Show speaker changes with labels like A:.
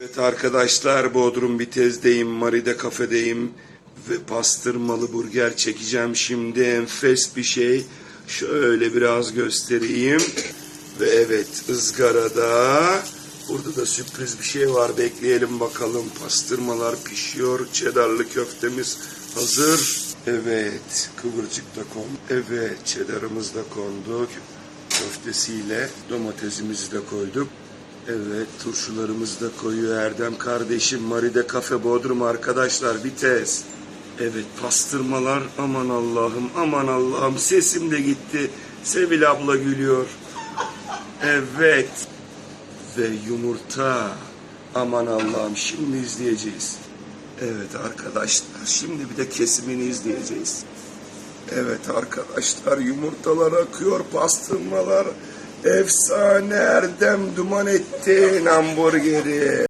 A: Evet arkadaşlar Bodrum Bitez'deyim, Maride kafedeyim ve pastırmalı burger çekeceğim şimdi enfes bir şey. Şöyle biraz göstereyim. Ve evet ızgarada burada da sürpriz bir şey var bekleyelim bakalım. Pastırmalar pişiyor, çedarlı köftemiz hazır. Evet kıvırcık da kondu. Evet çedarımız da kondu. Köftesiyle domatesimizi de koyduk. Evet turşularımızı da koyuyor Erdem kardeşim. Maride Kafe Bodrum arkadaşlar vites. Evet pastırmalar aman Allah'ım aman Allah'ım sesim de gitti. Sevil abla gülüyor. Evet. Ve yumurta. Aman Allah'ım şimdi izleyeceğiz. Evet arkadaşlar şimdi bir de kesimini izleyeceğiz. Evet arkadaşlar yumurtalar akıyor, pastırmalar efsane Erdem duman ettin hamburgeri.